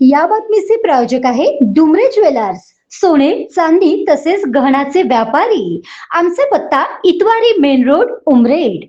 या बातमीचे प्रायोजक आहे डुमरे ज्वेलर्स. सोने चांदी तसेच गहनाचे व्यापारी. आमचा पत्ता इतवारी मेन रोड उमरेड.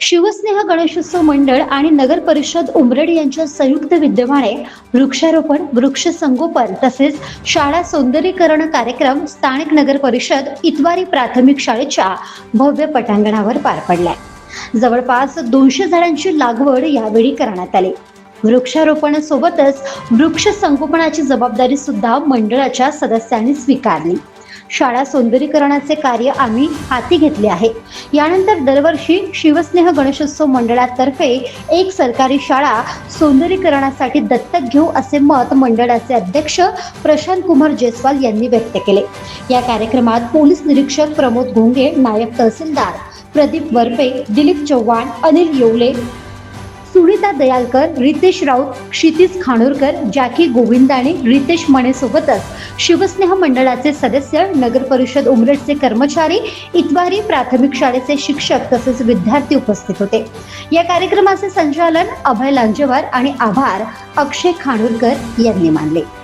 शिवस्नेह गणेशोत्सव मंडळ आणि नगर परिषद उमरेड यांच्या संयुक्त विद्यमाने वृक्षारोपण वृक्ष संगोपन तसेच शाळा सौंदर्यीकरण कार्यक्रम स्थानिक नगर परिषद इतवारी प्राथमिक शाळेच्या भव्य पटांगणावर पार पडलाय. जवळपास दोनशे झाडांची लागवड यावेळी करण्यात आली. वृक्षारोपणासोबतच वृक्ष संगोपनाची जबाबदारी सुद्धा मंडळाच्या सदस्यांनी स्वीकारली. शाळा सौंदर्यीकरणाचे कार्य आम्ही हाती घेतले आहे. यानंतर दरवर्षी शिवस्नेह गणेशोत्सव मंडळातर्फे एक सरकारी शाळा सौंदर्यीकरणासाठी दत्तक घेऊ असे मत मंडळाचे अध्यक्ष प्रशांत कुमार जयस्वाल यांनी व्यक्त केले. या कार्यक्रमात पोलीस निरीक्षक प्रमोद घोंगे नायब तहसीलदार प्रदीप वरपे दिलीप चव्हाण अनिल येवले सुनीता दयालकर रितेश राऊत क्षितिज खानोरकर जॅकी गोविंदाणे रितेश मणेसोबतच शिवस्नेह मंडळाचे सदस्य नगर परिषद उमरेडचे कर्मचारी इतवारी प्राथमिक शाळेचे शिक्षक तसेच विद्यार्थी उपस्थित होते. या कार्यक्रमाचे संचालन अभय लांजेवार आणि आभार अक्षय खानोरकर यांनी मानले.